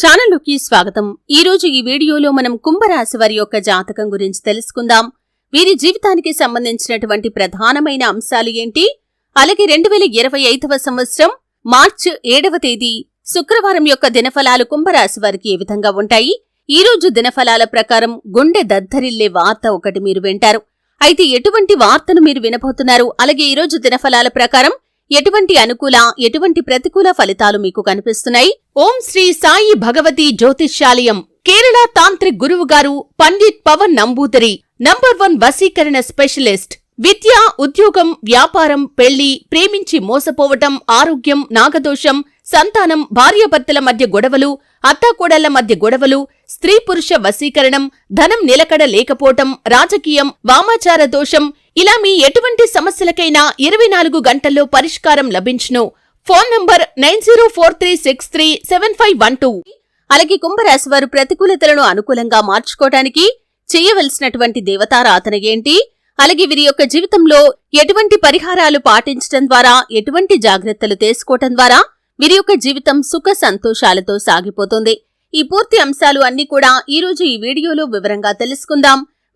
ఛానల్లోకి స్వాగతం. ఈ రోజు ఈ వీడియోలో మనం కుంభరాశి వారి యొక్క జాతకం గురించి తెలుసుకుందాం. వీరి జీవితానికి సంబంధించినటువంటి ప్రధానమైన అంశాలు ఏంటి? అలాగే రెండు వేల ఇరవై ఐదవ సంవత్సరం మార్చి ఏడవ తేదీ శుక్రవారం యొక్క దినఫలాలు కుంభరాశి వారికి ఏ విధంగా ఉంటాయి? ఈ రోజు దినఫలాల ప్రకారం గుండె దద్దరిల్లే వార్త ఒకటి మీరు వింటారు. అయితే ఎటువంటి వార్తను మీరు వినబోతున్నారు? అలాగే ఈ రోజు దినఫలాల ప్రకారం ఎటువంటి అనుకూల ఎటువంటి ప్రతికూల ఫలితాలు మీకు కనిపిస్తున్నాయి? ఓం శ్రీ సాయి భగవతి జ్యోతిష్యాలయం కేరళ తాంత్రిక్ గురువు గారు పండిత్ పవన్ నంబూతరి నంబర్ వన్ వశీకరణ స్పెషలిస్ట్ విద్య ఉద్యోగం వ్యాపారం పెళ్ళి ప్రేమించి మోసపోవటం ఆరోగ్యం నాగదోషం సంతానం భార్యాభర్తల మధ్య గొడవలు అత్తాకోడళ్ళ మధ్య గొడవలు స్త్రీ పురుష వశీకరణం ధనం నిలకడ లేకపోవటం రాజకీయం వామాచార దోషం ఇలా మీ ఎటువంటి సమస్యలకైనా ఇరవై నాలుగు గంటల్లో పరిష్కారం లభించును. Phone number nine zero four three six three seven five one two. అలాగే కుంభరాశి వారు ప్రతికూలతలను అనుకూలంగా మార్చుకోవటానికి చేయవలసినటువంటి దేవతారాధన ఏంటి? అలాగే వీరి యొక్క జీవితంలో ఎటువంటి పరిహారాలు పాటించడం ద్వారా ఎటువంటి జాగ్రత్తలు తీసుకోవటం ద్వారా వీరి యొక్క జీవితం సుఖ సంతోషాలతో సాగిపోతుంది. ఈ పూర్తి అంశాలు అన్ని కూడా ఈ రోజు ఈ వీడియోలో వివరంగా తెలుసుకుందాం.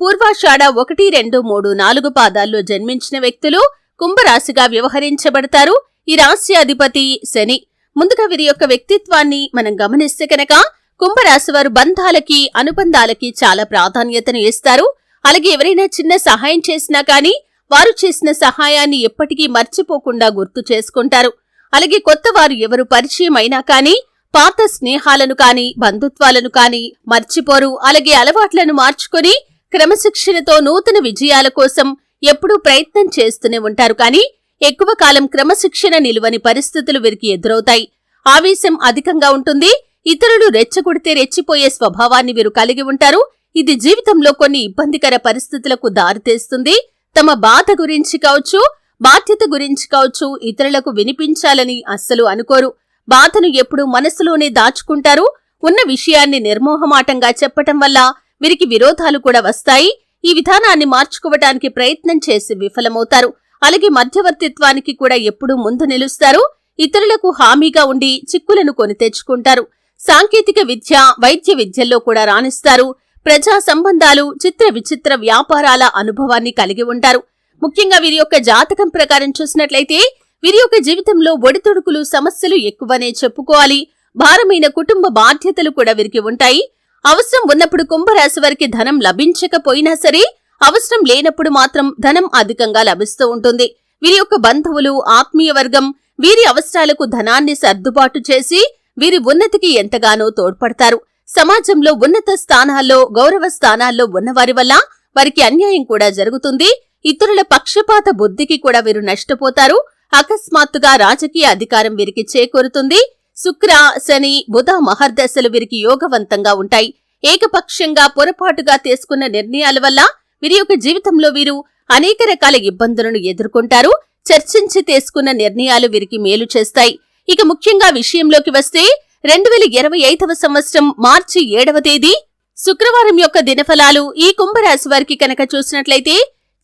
పూర్వాషాఢ ఒకటి రెండు మూడు నాలుగు పాదాల్లో జన్మించిన వ్యక్తులు కుంభరాశిగా వ్యవహరించబడతారు. ఈ రాశి అధిపతి శని. ముందుగా వీరి యొక్క వ్యక్తిత్వాన్ని మనం గమనిస్తే కనుక కుంభరాశి వారు బంధాలకి అనుబంధాలకి చాలా ప్రాధాన్యతను ఇస్తారు. అలాగే ఎవరైనా చిన్న సహాయం చేసినా కానీ వారు చేసిన సహాయాన్ని ఎప్పటికీ మర్చిపోకుండా గుర్తు చేసుకుంటారు. అలాగే కొత్త వారు ఎవరు పరిచయం అయినా కానీ పాత స్నేహాలను కానీ బంధుత్వాలను కానీ మర్చిపోరు. అలాగే అలవాట్లను మార్చుకొని క్రమశిక్షణతో నూతన విజయాల కోసం ఎప్పుడూ ప్రయత్నం చేస్తూనే ఉంటారు కానీ ఎక్కువ కాలం క్రమశిక్షణ నిలువని పరిస్థితులు వీరికి ఎదురవుతాయి. ఆవేశం అధికంగా ఉంటుంది. ఇతరులు రెచ్చగొడితే రెచ్చిపోయే స్వభావాన్ని వీరు కలిగి ఉంటారు. ఇది జీవితంలో కొన్ని ఇబ్బందికర పరిస్థితులకు దారితీస్తుంది. తమ బాధ గురించి కావచ్చు బాధ్యత గురించి కావచ్చు ఇతరులకు వినిపించాలని అస్సలు అనుకోరు. బాధను ఎప్పుడు మనసులోనే దాచుకుంటారు. ఉన్న విషయాన్ని నిర్మోహమాటంగా చెప్పటం వల్ల వీరికి విరోధాలు కూడా వస్తాయి. ఈ విధానాన్ని మార్చుకోవటానికి ప్రయత్నం చేసి విఫలమవుతారు. అలాగే మధ్యవర్తిత్వానికి కూడా ఎప్పుడూ ముందు నిలుస్తారు. ఇతరులకు హామీగా ఉండి చిక్కులను కొని తెచ్చుకుంటారు. సాంకేతిక విద్య వైద్య విద్యల్లో కూడా రాణిస్తారు. ప్రజా సంబంధాలు చిత్ర విచిత్ర వ్యాపారాల అనుభవాన్ని కలిగి ఉంటారు. ముఖ్యంగా వీరి యొక్క జాతకం ప్రకారం చూసినట్లయితే వీరి యొక్క జీవితంలో ఒడితొడుకులు సమస్యలు ఎక్కువనే చెప్పుకోవాలి. భారమైన కుటుంబ బాధ్యతలు కూడా వీరికి ఉంటాయి. అవసరం ఉన్నప్పుడు కుంభరాశి వారికి ధనం లభించకపోయినా సరే అవసరం లేనప్పుడు మాత్రం ధనం అధికంగా లభిస్తూ ఉంటుంది. వీరి యొక్క బంధువులు ఆత్మీయ వర్గం వీరి అవసరాలకు ధనాన్ని సర్దుబాటు చేసి వీరి ఉన్నతికి ఎంతగానో తోడ్పడతారు. సమాజంలో ఉన్నత స్థానాల్లో గౌరవ స్థానాల్లో ఉన్నవారి వల్ల వారికి అన్యాయం కూడా జరుగుతుంది. ఇతరుల పక్షపాత బుద్ధికి కూడా వీరు నష్టపోతారు. అకస్మాత్తుగా రాజకీయ అధికారం వీరికి చేకూరుతుంది. శుక్ర శని బుధ మహర్దశలు వీరికి యోగవంతంగా ఉంటాయి. ఏకపక్షంగా పొరపాటుగా తీసుకున్న నిర్ణయాల వల్ల వీరి యొక్క జీవితంలో వీరు అనేక రకాల ఇబ్బందులను ఎదుర్కొంటారు. చర్చించి తీసుకున్న నిర్ణయాలు వీరికి మేలు చేస్తాయి. ఇక ముఖ్యంగా విషయంలోకి వస్తే రెండు వేల ఇరవై ఐదవ సంవత్సరం మార్చి ఏడవ తేదీ శుక్రవారం యొక్క దినఫలాలు ఈ కుంభరాశి వారికి కనుక చూసినట్లయితే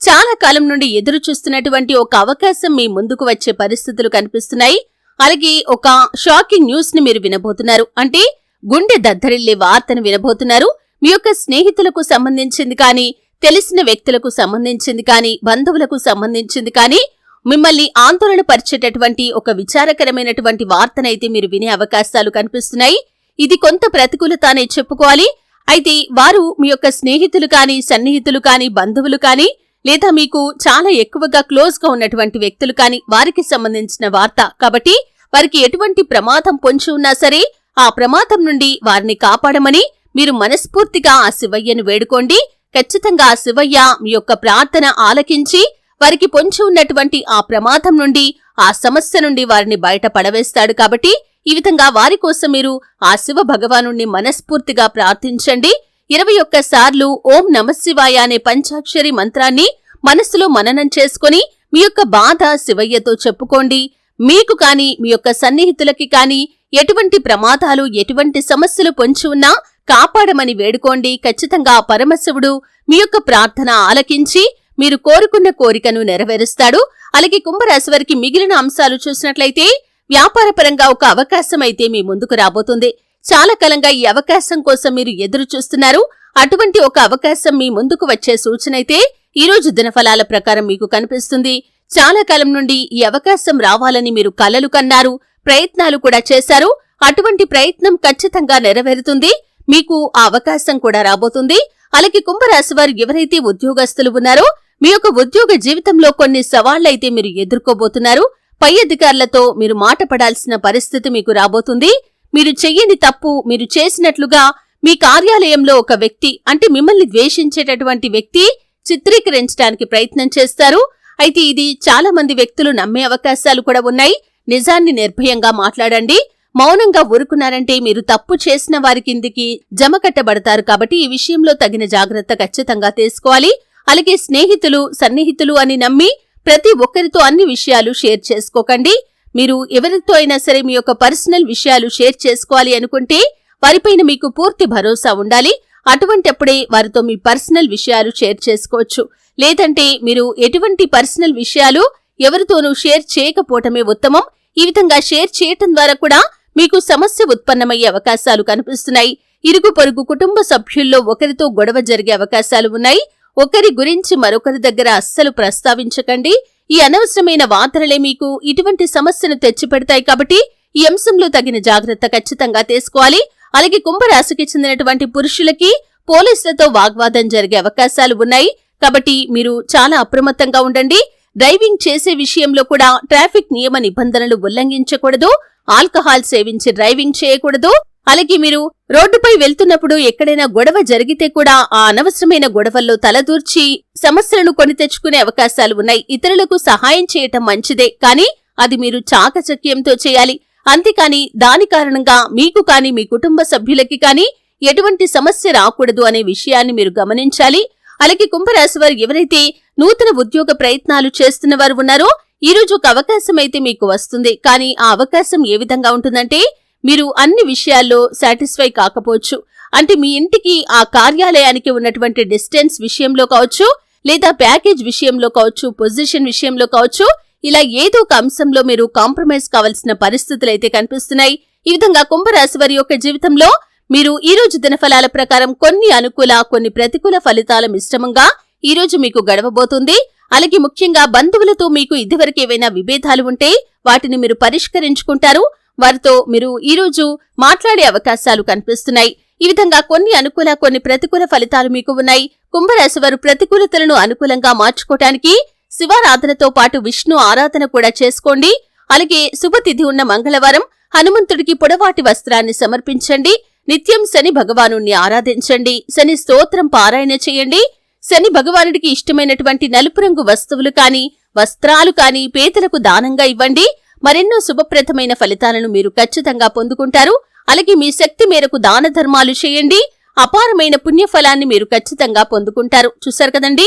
చాలా కాలం నుండి ఎదురు చూస్తున్నటువంటి ఒక అవకాశం మీ ముందుకు వచ్చే పరిస్థితులు కనిపిస్తున్నాయి. అలాగే ఒక షాకింగ్ న్యూస్ని మీరు వినబోతున్నారు. అంటే గుండె దద్దరిల్లే వార్తను వినబోతున్నారు. మీ యొక్క స్నేహితులకు సంబంధించింది కానీ తెలిసిన వ్యక్తులకు సంబంధించింది కానీ బంధువులకు సంబంధించింది కానీ మిమ్మల్ని ఆందోళన పరిచేటటువంటి ఒక విచారకరమైనటువంటి వార్తనైతే మీరు వినే అవకాశాలు కనిపిస్తున్నాయి. ఇది కొంత ప్రతికూలత అనే చెప్పుకోవాలి. అయితే వారు మీ యొక్క స్నేహితులు కానీ సన్నిహితులు కానీ బంధువులు కానీ లేదా మీకు చాలా ఎక్కువగా క్లోజ్గా ఉన్నటువంటి వ్యక్తులు కానీ వారికి సంబంధించిన వార్త. కాబట్టి వారికి ఎటువంటి ప్రమాదం పొంచి ఉన్నా సరే ఆ ప్రమాదం నుండి వారిని కాపాడమని మీరు మనస్ఫూర్తిగా ఆ శివయ్యను వేడుకోండి. ఖచ్చితంగా ఆ శివయ్య మీ యొక్క ప్రార్థన ఆలకించి వారికి పొంచి ఉన్నటువంటి ఆ ప్రమాదం నుండి ఆ సమస్య నుండి వారిని బయట పడవేస్తాడు కాబట్టి ఈ విధంగా వారి కోసం మీరు ఆ శివ భగవానుణ్ణి మనస్ఫూర్తిగా ప్రార్థించండి. ఇరవై ఒక్క సార్లు ఓం నమశివాయ అనే పంచాక్షరి మంత్రాన్ని మనస్సులో మననం చేసుకొని మీ యొక్క బాధ శివయ్యతో చెప్పుకోండి. మీకు కాని మీ యొక్క సన్నిహితులకి కాని ఎటువంటి ప్రమాదాలు ఎటువంటి సమస్యలు పొంచి ఉన్నా కాపాడమని వేడుకోండి. ఖచ్చితంగా పరమశివుడు మీ యొక్క ప్రార్థన ఆలకించి మీరు కోరుకున్న కోరికను నెరవేరుస్తాడు. అలాగే కుంభరాశి వారికి మిగిలిన అంశాలు చూసినట్లయితే వ్యాపారపరంగా ఒక అవకాశం అయితే మీ ముందుకు రాబోతుంది. చాలా కాలంగా ఈ అవకాశం కోసం మీరు ఎదురు చూస్తున్నారు. అటువంటి ఒక అవకాశం మీ ముందుకు వచ్చే సూచన అయితే ఈరోజు దినఫలాల ప్రకారం మీకు కనిపిస్తుంది. చాలా కాలం నుండి ఈ అవకాశం రావాలని మీరు కలలు కన్నారు ప్రయత్నాలు కూడా చేశారు. అటువంటి ప్రయత్నం ఖచ్చితంగా నెరవేరుతుంది. మీకు ఆ అవకాశం కూడా రాబోతుంది. అలాగే కుంభరాశి వారు ఎవరైతే ఉద్యోగస్తులు ఉన్నారో మీ యొక్క ఉద్యోగ జీవితంలో కొన్ని సవాళ్ళైతే మీరు ఎదుర్కోబోతున్నారు. పై అధికారులతో మీరు మాట పడాల్సిన పరిస్థితి మీకు రాబోతుంది. మీరు చెయ్యని తప్పు మీరు చేసినట్లుగా మీ కార్యాలయంలో ఒక వ్యక్తి అంటే మిమ్మల్ని ద్వేషించేటటువంటి వ్యక్తి చిత్రీకరించడానికి ప్రయత్నం చేస్తారు. అయితే ఇది చాలా మంది వ్యక్తులు నమ్మే అవకాశాలు కూడా ఉన్నాయి. నిజాన్ని నిర్భయంగా మాట్లాడండి. మౌనంగా ఊరుకున్నారంటే మీరు తప్పు చేసిన వారి కిందికి జమ కట్టబడతారు కాబట్టి ఈ విషయంలో తగిన జాగ్రత్త ఖచ్చితంగా తీసుకోవాలి. అలాగే స్నేహితులు సన్నిహితులు అని నమ్మి ప్రతి ఒక్కరితో అన్ని విషయాలు షేర్ చేసుకోకండి. మీరు ఎవరితో అయినా సరే మీ యొక్క పర్సనల్ విషయాలు షేర్ చేసుకోవాలి అనుకుంటే వారిపైన మీకు పూర్తి భరోసా ఉండాలి. అటువంటప్పుడే వారితో మీ పర్సనల్ విషయాలు షేర్ చేసుకోవచ్చు. లేదంటే మీరు ఎటువంటి పర్సనల్ విషయాలు ఎవరితోనూ షేర్ చేయకపోవటమే ఉత్తమం. ఈ విధంగా షేర్ చేయటం ద్వారా కూడా మీకు సమస్య ఉత్పన్నమయ్యే అవకాశాలు కనిపిస్తున్నాయి. ఇరుగు పొరుగు కుటుంబ సభ్యుల్లో ఒకరితో గొడవ జరిగే అవకాశాలు ఉన్నాయి. ఒకరి గురించి మరొకరి దగ్గర అస్సలు ప్రస్తావించకండి. ఈ అనవసరమైన వార్తలే మీకు ఇటువంటి సమస్యను తెచ్చిపెడతాయి కాబట్టి ఈ అంశంలో తగిన జాగ్రత్త ఖచ్చితంగా తీసుకోవాలి. అలాగే కుంభరాశికి చెందినటువంటి పురుషులకి పోలీసులతో వాగ్వాదం జరిగే అవకాశాలు ఉన్నాయి. కాబట్టి మీరు చాలా అప్రమత్తంగా ఉండండి. డ్రైవింగ్ చేసే విషయంలో కూడా ట్రాఫిక్ నియమ నిబంధనలు ఉల్లంఘించకూడదు. ఆల్కహాల్ సేవించి డ్రైవింగ్ చేయకూడదు. అలాగే మీరు రోడ్డుపై వెళ్తున్నప్పుడు ఎక్కడైనా గొడవ జరిగితే కూడా ఆ అనవసరమైన గొడవల్లో తలదూర్చి సమస్యలను కొని తెచ్చుకునే అవకాశాలు ఉన్నాయి. ఇతరులకు సహాయం చేయటం మంచిదే. కానీ అది మీరు చాకచక్యంతో చేయాలి. అంతేకాని దాని కారణంగా మీకు కాని మీ కుటుంబ సభ్యులకి కాని ఎటువంటి సమస్య రాకూడదు అనే విషయాన్ని మీరు గమనించాలి. అలాగే కుంభరాశి వారు ఎవరైతే నూతన ఉద్యోగ ప్రయత్నాలు చేస్తున్న వారు ఉన్నారో ఈ రోజు ఒక అవకాశం అయితే మీకు వస్తుంది. కానీ ఆ అవకాశం ఏ విధంగా ఉంటుందంటే మీరు అన్ని విషయాల్లో సాటిస్ఫై కాకపోవచ్చు. అంటే మీ ఇంటికి ఆ కార్యాలయానికి ఉన్నటువంటి డిస్టెన్స్ విషయంలో కావచ్చు లేదా ప్యాకేజ్ విషయంలో కావచ్చు పొజిషన్ విషయంలో కావచ్చు ఇలా ఏదో ఒక అంశంలో మీరు కాంప్రమైజ్ కావాల్సిన పరిస్థితులు అయితే కనిపిస్తున్నాయి. ఈ విధంగా కుంభరాశి వారి యొక్క జీవితంలో మీరు ఈ రోజు దినఫలాల ప్రకారం కొన్ని అనుకూల కొన్ని ప్రతికూల ఫలితాల మిశ్రమంగా ఈ రోజు మీకు గడవబోతుంది. అలాగే ముఖ్యంగా బంధువులతో మీకు ఇదివరకు ఏవైనా విభేదాలు ఉంటే వాటిని మీరు పరిష్కరించుకుంటారు. వారితో మీరు ఈ రోజు మాట్లాడే అవకాశాలు కనిపిస్తున్నాయి. ఈ విధంగా కొన్ని అనుకూల కొన్ని ప్రతికూల ఫలితాలు మీకు ఉన్నాయి. కుంభరాశి వారు ప్రతికూలతలను అనుకూలంగా మార్చుకోవటానికి శివారాధనతో పాటు విష్ణు ఆరాధన కూడా చేసుకోండి. అలాగే శుభతిథి ఉన్న మంగళవారం హనుమంతుడికి పొడవాటి వస్త్రాన్ని సమర్పించండి. నిత్యం శని భగవాను ఆరాధించండి. శని స్తోత్రం పారాయణ చేయండి. శని భగవానుడికి ఇష్టమైనటువంటి నలుపు రంగు వస్తువులు కాని వస్త్రాలు కాని పేదలకు దానంగా ఇవ్వండి. మరెన్నో శుభప్రదమైన ఫలితాలను మీరు ఖచ్చితంగా పొందుకుంటారు. అలాగే మీ శక్తి మేరకు దాన ధర్మాలు చేయండి. అపారమైన పుణ్యఫలాన్ని మీరు ఖచ్చితంగా పొందుకుంటారు. చూశారు కదండీ?